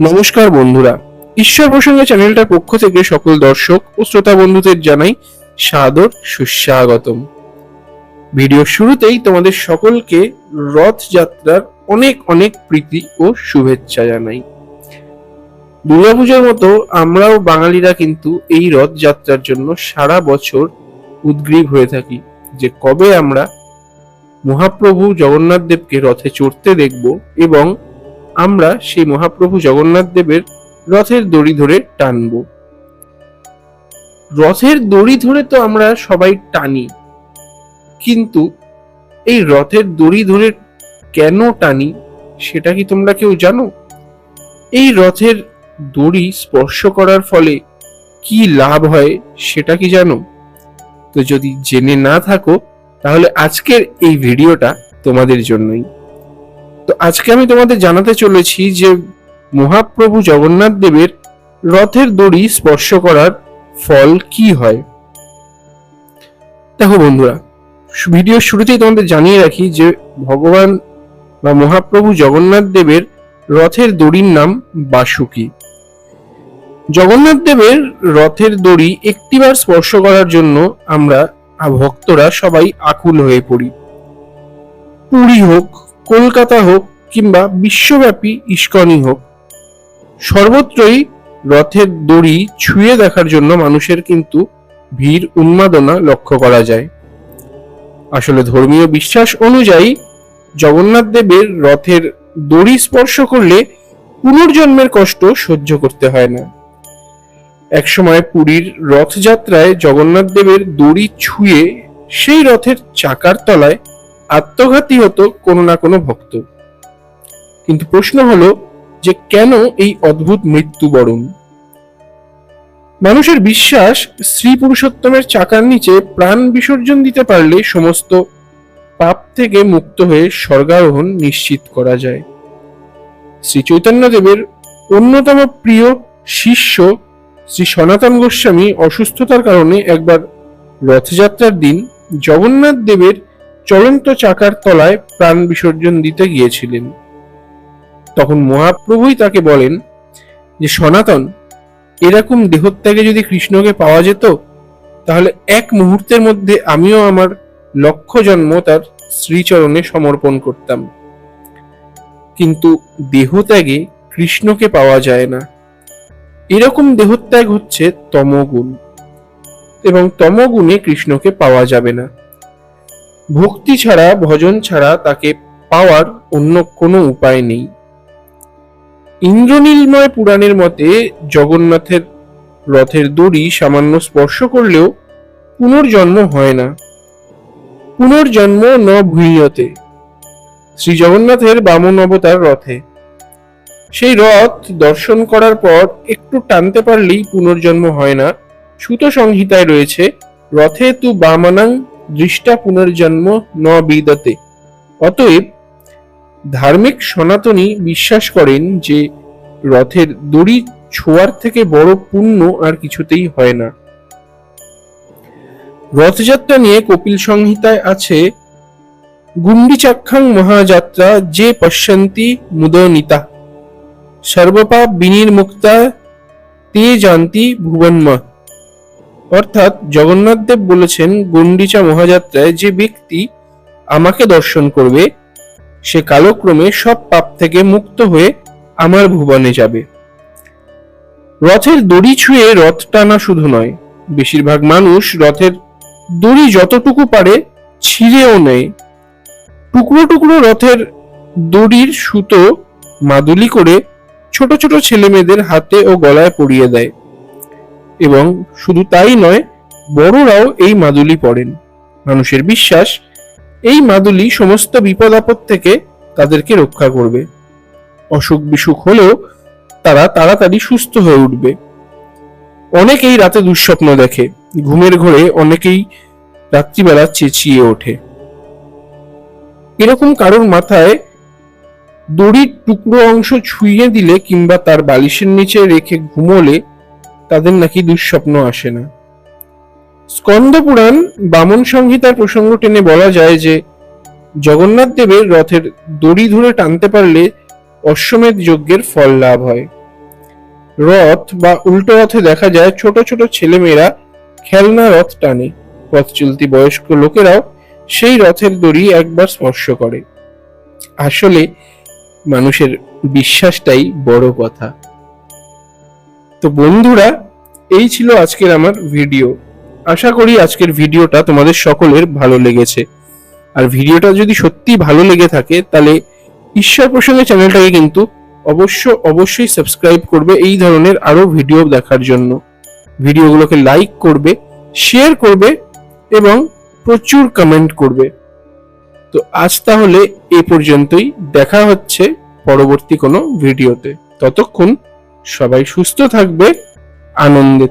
নমস্কার বন্ধুরা। ঈশ্বর প্রসঙ্গে চ্যানেলটার পক্ষ থেকে সকল দর্শক ও শ্রোতা বন্ধুদের জানাই সাদর সুস্বাগতম। ভিডিও শুরুতেই তোমাদের সকলকে রথযাত্রার অনেক অনেক প্রীতি ও শুভেচ্ছা জানাই। দুর্গাপুজোর মতো আমরাও বাঙালিরা কিন্তু এই রথযাত্রার জন্য সারা বছর উদ্গ্রীব হয়ে থাকি যে কবে আমরা মহাপ্রভু জগন্নাথ দেবকে রথে চড়তে দেখব এবং আমরা সেই মহাপ্রভু জগন্নাথ দেবের রথের দড়ি ধরে টানব। রথের দড়ি ধরে তো আমরা সবাই টানি, কিন্তু এই রথের দড়ি ধরে কেন টানি সেটা কি তোমরা কেউ জানো? এই রথের দড়ি স্পর্শ করার ফলে কি লাভ হয় সেটা কি জানো? তো যদি জেনে না থাকো, তাহলে আজকের এই ভিডিওটা তোমাদের জন্যই। তো আজকে আমি তোমাদের জানাতে চলেছি যে মহাপ্রভু জগন্নাথ দেবের রথের দড়ি স্পর্শ করার ফল কি হয়। দেখো বন্ধুরা, ভিডিও শুরুতেই তোমাদের জানিয়ে রাখি যে ভগবান বা মহাপ্রভু জগন্নাথ দেবের রথের দড়ির নাম বাসুকি। জগন্নাথ দেবের রথের দড়ি একটিবার স্পর্শ করার জন্য আমরা ভক্তরা সবাই আকুল হয়ে পড়ি। পুরী হোক কলকাতা হোক কিংবা বিশ্বব্যাপী ইস্কনই হোক, সর্বত্রই রথের দড়ি ছুঁয়ে দেখার জন্য মানুষের কিন্তু ভিড়, উন্মাদনা লক্ষ্য করা যায়। আসলে ধর্মীয় বিশ্বাস অনুযায়ী জগন্নাথ দেবের রথের দড়ি স্পর্শ করলে পুনর্জন্মের কষ্ট সহ্য করতে হয় না। একসময় পুরীর রথযাত্রায় জগন্নাথ দেবের দড়ি ছুঁয়ে সেই রথের চাকার তলায় আত্মঘাতী হতো কোনো না কোনো ভক্ত। কিন্তু প্রশ্ন হলো যে কেন এই অদ্ভুত মৃত্যুবরণ? মানুষের বিশ্বাস স্ত্রী পুরুষোত্তমের চাকার নিচে প্রাণ বিসর্জন দিতে পারলে সমস্ত পাপ থেকে মুক্ত হয়ে স্বর্গারোহণ নিশ্চিত করা যায়। শ্রী চৈতন্যদেবের অন্যতম প্রিয় শিষ্য শ্রী সনাতন গোস্বামী অসুস্থতার কারণে একবার রথযাত্রার দিন জগন্নাথ দেবের চলন্ত চাকার তলায় প্রাণ বিসর্জন দিতে গিয়েছিলেন। তখন মহাপ্রভুই তাকে বলেন যে, সনাতন, এরকম দেহত্যাগে যদি কৃষ্ণকে পাওয়া যেত, তাহলে এক মুহূর্তের মধ্যে আমিও আমার লক্ষ জন্ম তার শ্রীচরণে সমর্পণ করতাম। কিন্তু দেহত্যাগে কৃষ্ণকে পাওয়া যায় না। এরকম দেহত্যাগ হচ্ছে তমগুণ এবং তমগুণে কৃষ্ণকে পাওয়া যাবে না। ভক্তি ছাড়া, ভজন ছাড়া তাকে পাওয়ার অন্য কোনো উপায় নেই। ইন্দ্রনীলময় পুরাণের মতে জগন্নাথের রথের দড়ি সামান্য স্পর্শ করলেও পুনর্জন্ম হয় না। পুনর্জন্ম ন ভূঁইয়তে শ্রী জগন্নাথের বামন অবতার রথে। সেই রথ দর্শন করার পর একটু টানতে পারলেই পুনর্জন্ম হয় না। সুত সংহিতায় রয়েছে, রথে তু বামানাং দৃষ্টা পুনর্জন্ম ন বিদতে। অতএব ধার্মিক সনাতনী বিশ্বাস করেন যে রথের দড়ি ছোঁয়ার থেকে বড় পুণ্য আর কিছুতেই হয় না। রথযাত্রা নিয়ে কপিল সংহিতায় আছে গুন্ডিচাক্ষাং মহাযাত্রা যে পশ্যন্তি মুদনিতা। সর্বপাপ বিনির্মুক্তা তে জানতি ভুবনমা। অর্থাৎ জগন্নাথ দেব বলেছেন, গুন্ডিচা মহাযাত্রায় যে ব্যক্তি আমাকে দর্শন করবে, সে কালক্রমে সব পাপ থেকে মুক্ত হয়ে আমার ভুবনে যাবে। রথের দড়ি ছুঁয়ে রথ টানা শুধু নয়, বেশিরভাগ মানুষ রথের দড়ি যতটুকু পারে ছিঁড়েও নেয়। টুকরো টুকরো রথের দড়ির সুতো মাদুলি করে ছোট ছোট ছেলে মেয়েদের হাতে ও গলায় পরিয়ে দেয়। এবং শুধু তাই নয়, বড়রাও এই মাদুলি পড়েন। মানুষের বিশ্বাস, এই মাদুলি সমস্ত বিপদ আপদ থেকে তাদেরকে রক্ষা করবে। অসুখ বিসুখ হলেও তারা তাড়াতাড়ি সুস্থ হয়ে উঠবে। অনেকেই রাতে দুঃস্বপ্ন দেখে, ঘুমের ঘোরে অনেকেই রাত্রিবেলা চেঁচিয়ে ওঠে। এরকম কারোর মাথায় দড়ির টুকরো অংশ ছুঁয়ে দিলে কিংবা তার বালিশের নিচে রেখে ঘুমোলে তাদের নাকি দুঃস্বপ্ন আসে না। স্কন্দ পুরাণ বামন সংহিতার প্রসঙ্গ টেনে বলা যায় যে, জগন্নাথ দেবের রথের দড়ি ধরে টানতে পারলে অশ্বমেধ যজ্ঞের ফল লাভ হয়। রথ বা উল্টো রথে দেখা যায় ছোট ছোট ছেলেমেয়েরা খেলনা রথ টানে। পথ চলতি বয়স্ক লোকেরাও সেই রথের দড়ি একবার স্পর্শ করে। আসলে মানুষের বিশ্বাসটাই বড় কথা। তো বন্ধুরা, এই ছিল আজকের আমার ভিডিও আশা করি আজকের ভিডিওটা তোমাদের সকলের ভালো লেগেছে। আর ভিডিওটা যদি সত্যি ভালো লেগে থাকে, তাহলে ঈশ্বর প্রসঙ্গে চ্যানেলটাকে কিন্তু অবশ্য অবশ্যই সাবস্ক্রাইব করবে এই ধরনের আরও ভিডিও দেখার জন্য। ভিডিওগুলোকে লাইক করবে শেয়ার করবে এবং প্রচুর কমেন্ট করবে। তো আজ তাহলে এ পর্যন্তই। দেখা হচ্ছে পরবর্তী কোনো ভিডিওতে ততক্ষণ সবাই সুস্থ থাকবে আনন্দে।